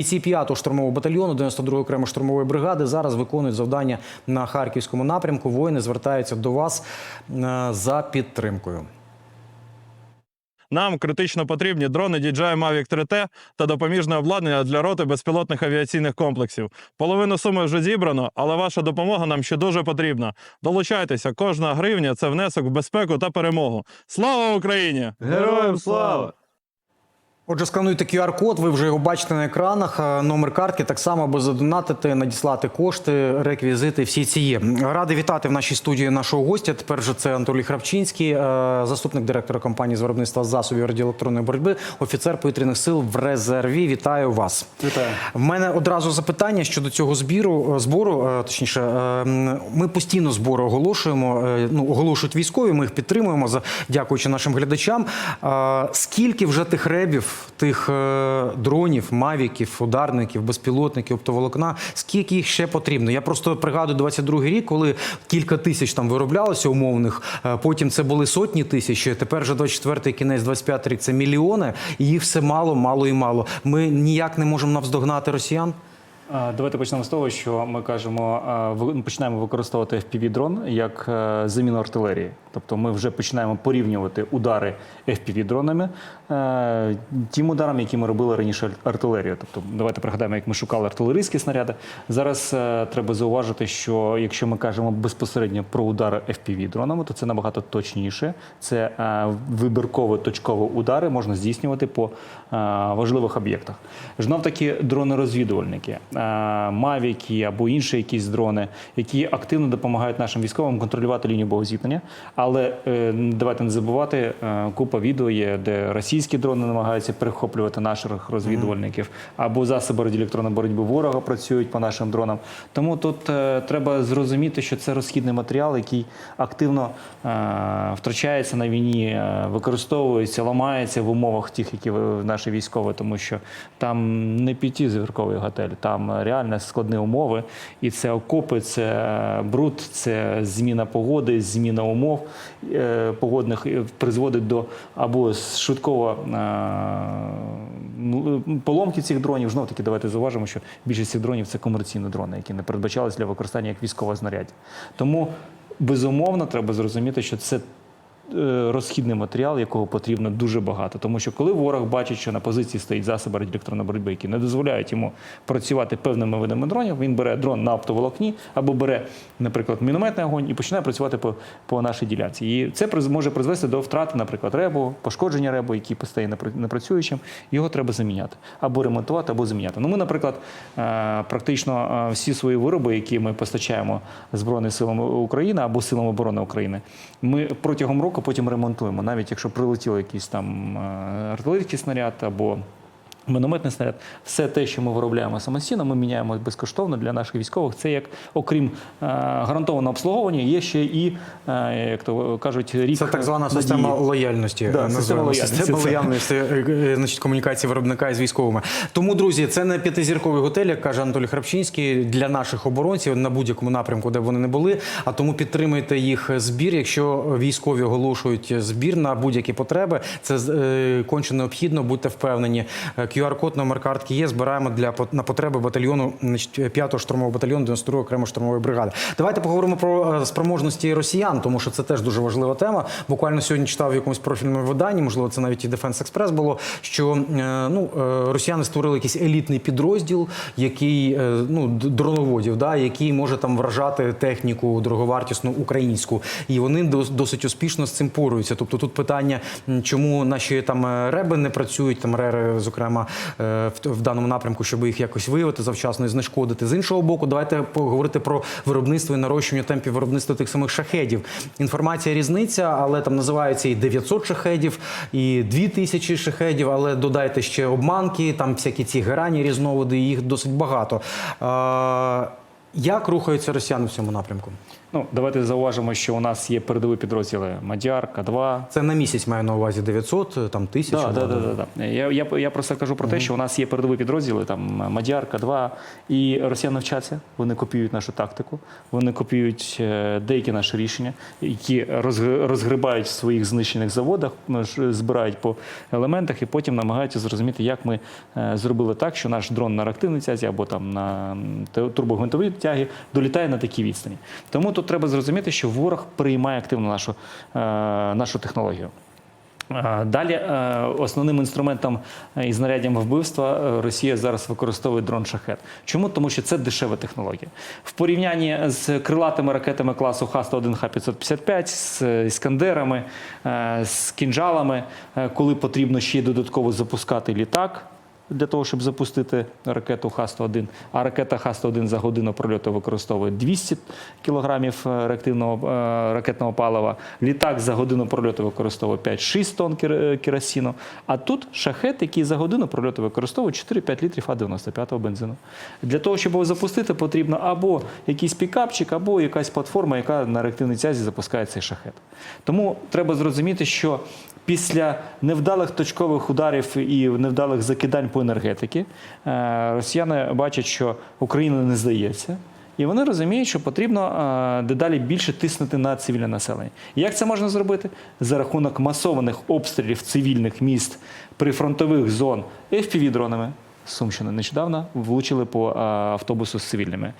Бійці 5-го штурмового батальйону 92-ї окремої штурмової бригади зараз виконують завдання на харківському напрямку. Воїни звертаються до вас е, за підтримкою. Нам критично потрібні дрони DJI Mavic 3T та допоміжне обладнання для роти безпілотних авіаційних комплексів. Половину суми вже зібрано, але ваша допомога нам ще дуже потрібна. Долучайтеся, кожна гривня це внесок в безпеку та перемогу. Слава Україні! Героям слава! Отже, скануйте QR-код, ви вже його бачите на екранах. е, Номер картки так само, аби задонатити, надіслати кошти, реквізити. Всі ці є. Радий вітати в нашій студії нашого гостя. Тепер же це Анатолій Храпчинський, е, заступник директора компанії з виробництва засобів радіоелектронної боротьби, офіцер повітряних сил в резерві. Вітаю вас. Вітаю. В мене одразу запитання щодо цього збіру е, збору. Точніше, ми постійно збори оголошуємо. Ну оголошують військові. Ми їх підтримуємо за дякуючи нашим глядачам. Скільки вже тих ребів, тих е, дронів, мавіків, ударників, безпілотників, оптоволокна? Скільки їх ще потрібно? Я просто пригадую 22-й рік, коли кілька тисяч там вироблялося умовних. е, Потім це були сотні тисяч. Тепер вже 24-й кінець, 25-й рік це мільйони. І їх все мало, мало і мало. Ми ніяк не можемо навздогнати росіян. Давайте почнемо з того, що ми кажемо, починаємо використовувати FPV-дрон як е, заміну артилерії. Тобто ми вже починаємо порівнювати удари FPV-дронами е, тим ударам, які ми робили раніше ар- артилерією. Тобто, давайте пригадаємо, як ми шукали артилерійські снаряди. Зараз е, треба зауважити, що якщо ми кажемо безпосередньо про удари FPV-дронами, то це набагато точніше. Це е, вибірково точкові удари можна здійснювати по е, важливих об'єктах. Знов таки дрони-розвідувальники, е, мавіки або інші якісь дрони, які активно допомагають нашим військовим контролювати лінію богозіткнення. Але е, давайте не забувати, е, купа відео є, де російські дрони намагаються перехоплювати наших розвідувальників, або засоби радіоелектронної боротьби ворога працюють по нашим дронам. Тому тут е, треба зрозуміти, що це розхідний матеріал, який активно втрачається на війні, використовується, ламається в умовах тих, які наші військові, тому що там не п'ятизірковий готель, там реально складні умови, і це окопи, це бруд, це зміна погоди, зміна умов погодних е, призводить до або швидкого е, ну, поломки цих дронів. Знов таки, давайте зауважимо, що більшість цих дронів це комерційні дрони, які не передбачались для використання як військове знаряддя. Тому безумовно треба зрозуміти, що це е, розхідний матеріал, якого потрібно дуже багато. Тому що коли ворог бачить, що на позиції стоїть засоби радіоелектронної боротьби, які не дозволяють йому працювати певними видами дронів, він бере дрон на оптоволокні або бере, наприклад, мінометний огонь і починає працювати по, по нашій ділянці. І це може призвести до втрати, наприклад, ребу, пошкодження ребу, який постає непра- непрацюючим. Його треба заміняти або ремонтувати, або заміняти. Ну, ми, наприклад, е, практично е, всі свої вироби, які ми постачаємо Збройним силам України або силам оборони України, ми протягом року потім ремонтуємо. Навіть якщо прилетіло якийсь там е, артилерійський снаряд або Мінометний снаряд, все те, що ми виробляємо самостійно, ми міняємо безкоштовно для наших військових. Це як, окрім е, гарантованого обслуговування, є ще і, е, як то кажуть, рік Це так звана надії. система лояльності. Да, е, система лояльності, Система лояльності, значить, комунікації виробника із військовими. Тому, друзі, це не п'ятизірковий готель, як каже Анатолій Храпчинський, для наших оборонців на будь-якому напрямку, де вони не були. А тому підтримуйте їх збір. Якщо військові оголошують збір на будь-які потреби, це конче необхідно. Будьте впевнені. QR-код, номер картки є. Збираємо для на потреби батальйону значить, 5-го штурмового батальйону 92-ї окремої штурмової бригади. Давайте поговоримо про е, спроможності росіян, тому що це теж дуже важлива тема. Буквально сьогодні читав в якомусь профільному виданні, можливо, це навіть і Defense Express було. Що е, ну е, росіяни створили якийсь елітний підрозділ, який ну дроноводів, да, який може там вражати техніку дороговартісну українську, і вони дос- досить успішно з цим поруються. Тобто тут питання, чому наші там реби не працюють, там рери, зокрема е, в, даному напрямку, щоб їх якось виявити завчасно і знешкодити. З іншого боку, давайте поговорити про виробництво і нарощування темпів виробництва тих самих шахедів. Інформація різниця, але там називається і 900 шахедів, і 2000 шахедів, але додайте ще обманки, там всякі ці герані різновиди, їх досить багато. Е, як рухаються росіяни в цьому напрямку? Ну, давайте зауважимо, що у нас є передові підрозділи Мадяр, К2, Це на місяць маю на увазі 900, там 1000. Да, да, да, да, да. Я, я, я просто кажу про те, що у нас є передові підрозділи, там Мадяр, К2, і росіяни вчаться, вони копіюють нашу тактику, вони копіюють е, деякі наші рішення, які розг- розгрибають в своїх знищених заводах, ну, збирають по елементах і потім намагаються зрозуміти, як ми е, зробили так, що наш дрон на реактивній тязі або там на турбогвинтовій тягі долітає на такі відстані. Тому тут треба зрозуміти, що ворог приймає активно нашу, е, нашу технологію. Е, Далі е, основним інструментом і знаряддям вбивства Росія зараз використовує дрон шахет. Чому? Тому що це дешева технологія. В порівнянні з крилатими ракетами класу Х-101, Х-555, з іскандерами, з кінжалами, коли потрібно ще додатково запускати літак. Для того, щоб запустити ракету Х-101, а ракета Х-101 за годину прольоту використовує 200 кілограмів е, реактивного е, ракетного палива. Літак за годину прольоту використовує 5-6 тонн кер- керосину. А тут шахет, який за годину прольоту використовує 4-5 літрів А95 бензину. Для того, щоб його запустити, потрібно або якийсь пікапчик, або якась платформа, яка на реактивній тязі запускає цей шахет. Тому треба зрозуміти, що після невдалих точкових ударів і невдалих закидань по енергетики е, росіяни бачать, що Україна не здається. І вони розуміють, що потрібно е, дедалі більше тиснути на цивільне населення. Як це можна зробити? За рахунок масованих обстрілів цивільних міст прифронтових зон FPV-дронами. Сумщини нещодавно влучили по е, автобусу з цивільними.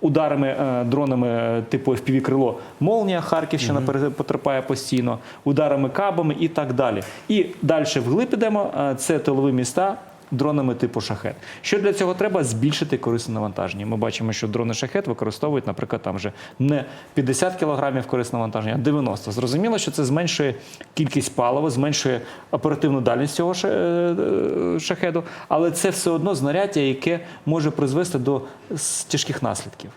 Ударами дронами типу FPV крило Молнія, Харківщина пере- потерпає постійно, ударами кабами і так далі. І далі вглиб ідемо. Це тилові міста дронами типу шахет. Що для цього треба? Збільшити корисне навантаження. Ми бачимо, що дрони шахет використовують, наприклад, там вже не 50 кг корисного навантаження, а 90. Зрозуміло, що це зменшує кількість палива, зменшує оперативну дальність цього е, е, шахеду, але це все одно знаряддя, яке може призвести до тяжких наслідків.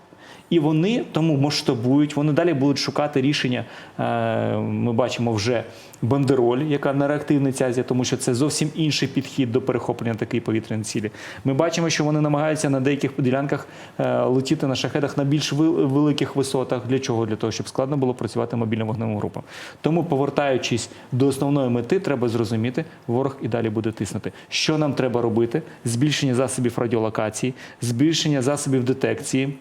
І вони тому масштабують, вони далі будуть шукати рішення. Е, Ми бачимо вже бандероль, яка на реактивній тязі, тому що це зовсім інший підхід до перехоплення такої повітряної цілі. Ми бачимо, що вони намагаються на деяких ділянках е, летіти на шахедах на більш великих висотах. Для чого? Для того, щоб складно було працювати мобільним вогневим групам. Тому, повертаючись до основної мети, треба зрозуміти, ворог і далі буде тиснути. Що нам треба робити? Збільшення засобів радіолокації, збільшення засобів детекції.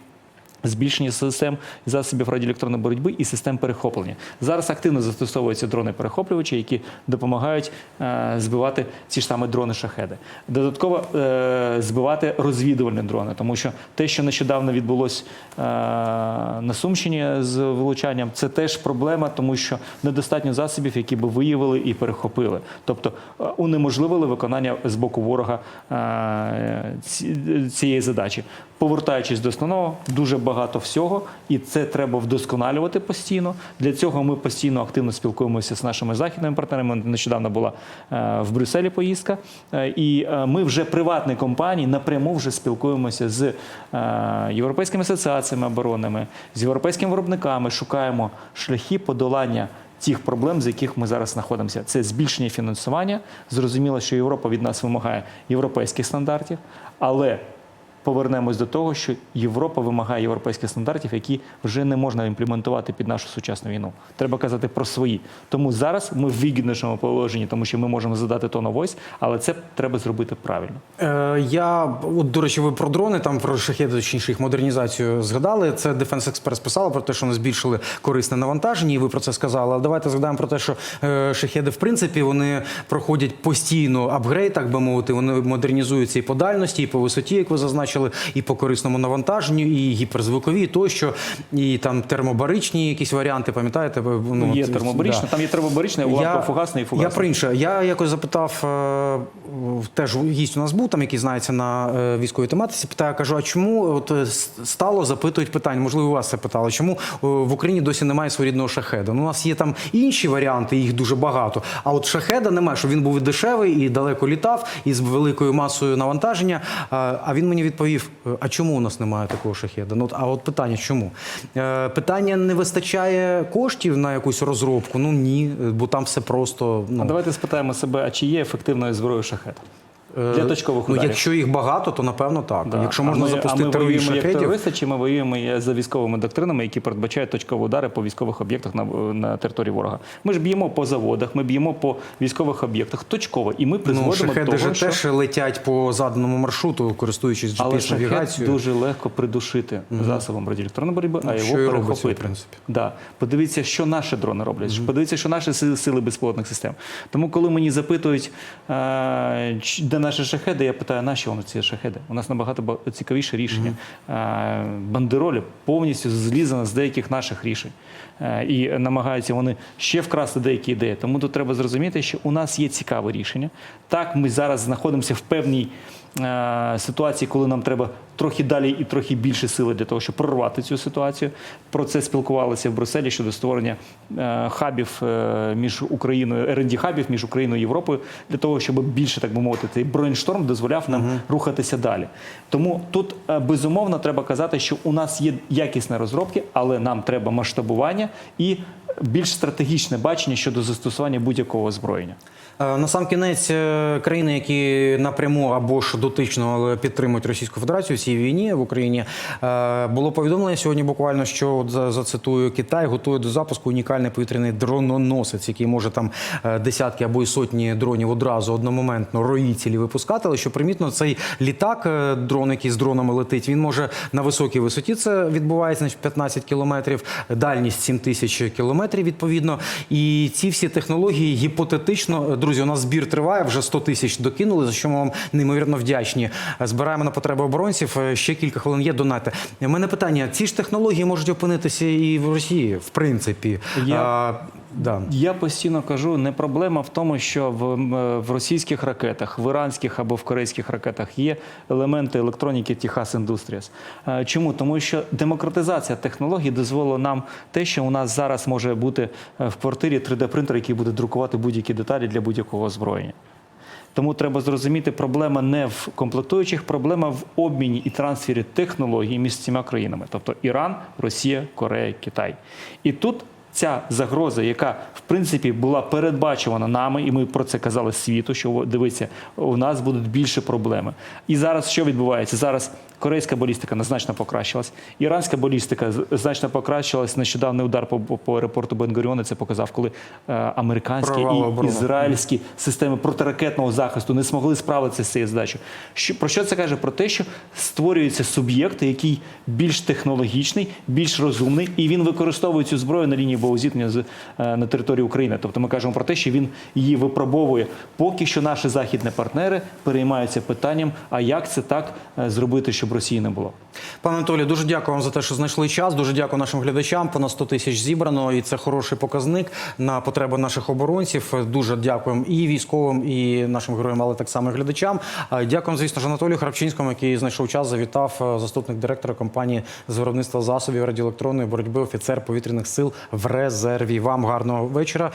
Збільшення систем засобів радіоелектронної боротьби і систем перехоплення. Зараз активно застосовуються дрони-перехоплювачі, які допомагають е, збивати ці ж саме дрони-шахеди. Додатково е, збивати розвідувальні дрони, тому що те, що нещодавно відбулось е, на Сумщині з влучанням, це теж проблема, тому що недостатньо засобів, які би виявили і перехопили. Тобто унеможливили виконання з боку ворога цієї задачі. Повертаючись до основного, дуже багато всього, і це треба вдосконалювати постійно. Для цього ми постійно активно спілкуємося з нашими західними партнерами. Нещодавно була е, в Брюсселі поїздка, Е, і е, ми вже приватні компанії напряму вже спілкуємося з європейськими асоціаціями оборонними, з європейськими виробниками, шукаємо шляхи подолання. Тих проблем, з яких ми зараз знаходимося, це збільшення фінансування. Зрозуміло, що Європа від нас вимагає європейських стандартів, але повернемось до того, що Європа вимагає європейських стандартів, які вже не можна імплементувати під нашу сучасну війну. Треба казати про свої. Тому зараз ми в вигіднішому положенні, тому що ми можемо задати тон voice, але це треба зробити правильно. Е, я, от, до речі, ви про дрони, там про шахеди, точніше їх модернізацію згадали. Це Defense Express писала про те, що вони збільшили корисне навантаження, і ви про це сказали. Але давайте згадаємо про те, що е, шахеди, в принципі, вони проходять постійно апгрейд, так би мовити. Вони модернізуються і по дальності, і по висоті, як ви зазначили, і по корисному навантаженню, і гіперзвукові, тощо, і там термобаричні якісь варіанти, пам'ятаєте? Ви, Ну, є термобарична, да. там є термобарична, уламково-фугасна і фугасна. Я про інше. Я якось запитав, е, теж гість у нас був, там, який знається на е, військовій тематиці, питаю, кажу, а чому от, е, стало запитують питання, можливо, у вас це питали, чому в Україні досі немає своєрідного шахеда? Ну, у нас є там інші варіанти, їх дуже багато. А от шахеда немає, щоб він був дешевий, і далеко літав, і з великою масою навантаження. А він мені відповів: е, а чому у нас немає такого шахеда? Ну, а от питання, чому? Е, Питання не вистачає коштів на якусь розробку? Ну ні, бо там все просто. Ну, А давайте спитаємо себе, а чи є ефективною зброєю шахет? Для точкових ну, якщо їх багато, то напевно так. Да. Якщо А можна ми, запустити а ми воюємо як терористи, чи ми воюємо за військовими доктринами, які передбачають точкові удари по військових об'єктах на, на території ворога. Ми ж б'ємо по заводах, ми б'ємо по військових об'єктах точково, і ми ну, призводимо до шахеди того, ж що теж летять по заданому маршруту, користуючись але GPS-навігацією. дуже легко придушити засобом радіоелектронної боротьби, а Ну, що його робиться, перехопити. в принципі. Да. Подивіться, що наші дрони роблять. Подивіться, що наші сили, сили безпілотних систем. Тому, коли мені запитують, е, де наші шахеди, я питаю, наші вони ці шахеди? У нас набагато цікавіше рішення. Е, бандеролі повністю злізана з деяких наших рішень. Е, і намагаються вони ще вкрасти деякі ідеї. Тому тут треба зрозуміти, що у нас є цікаве рішення. Так, ми зараз знаходимося в певній ситуації, коли нам треба трохи далі і трохи більше сили для того, щоб прорвати цю ситуацію. Про це спілкувалися в Брюсселі щодо створення е, хабів е, між Україною, rd хабів між Україною і Європою, для того, щоб більше, так би мовити, цей брейншторм дозволяв нам рухатися далі. Тому тут е, безумовно треба казати, що у нас є якісні розробки, але нам треба масштабування і більш стратегічне бачення щодо застосування будь-якого озброєння. Е, На сам кінець е, країни, які напряму або ж дотично підтримують Російську Федерацію в цій війні в Україні, е, було повідомлення сьогодні. Буквально що от за- зацитую Китай готує до запуску унікальний повітряний дрононосець, який може там десятки або й сотні дронів одразу одномоментно рої цілі випускати. Але що примітно, цей літак, дрон, який з дронами летить, він може на високій висоті. Це відбувається значить, 15 кілометрів, дальність 7 тисяч кілометрів. Відповідно, і ці всі технології гіпотетично, друзі, у нас збір триває, вже 100 тисяч докинули, за що ми вам неймовірно вдячні. Збираємо на потреби оборонців. Е, Ще кілька хвилин є донати. У мене питання: ці ж технології можуть опинитися і в Росії, в принципі. Я- А, да. Я постійно кажу, не проблема в тому, що в, в російських ракетах, в іранських або в корейських ракетах є елементи електроніки Техас Industries. Е, Чому? Тому що демократизація технологій дозволила нам те, що у нас зараз може бути е, в квартирі 3D-принтер, який буде друкувати будь-які деталі для будь-якого озброєння. Тому треба зрозуміти, проблема не в комплектуючих, проблема в обміні і трансфері технологій між цими країнами, тобто Іран, Росія, Корея, Китай. І тут ця загроза, яка в принципі була передбачувана нами, і ми про це казали світу, що дивіться, у нас будуть більше проблеми. І зараз що відбувається? Зараз корейська балістика значно покращилась, іранська балістика значно покращилась. Нещодавний удар по, по, по аеропорту Бенгоріона це показав, коли е, американські Прорвало і оборону. ізраїльські системи протиракетного захисту не змогли справитися з цією задачею. Що про що це каже? Про те, що створюється суб'єкт, який більш технологічний, більш розумний, і він використовує цю зброю на лінії боєзіткнення з е, на території України. Тобто ми кажемо про те, що він її випробовує. Поки що наші західні партнери переймаються питанням, а як це так е, зробити, щоб Росії не було. Пане Анатолію, дуже дякую вам за те, що знайшли час. Дуже дякую нашим глядачам. Понад 100 тисяч зібрано, і це хороший показник на потреби наших оборонців. Дуже дякуємо і військовим, і нашим героям, але так само і глядачам. Дякуємо, звісно ж, Анатолію Храпчинському, який знайшов час, завітав е, заступник директора компанії з виробництва засобів радіоелектронної боротьби, офіцер повітряних сил в резерві. Вам гарного вечора.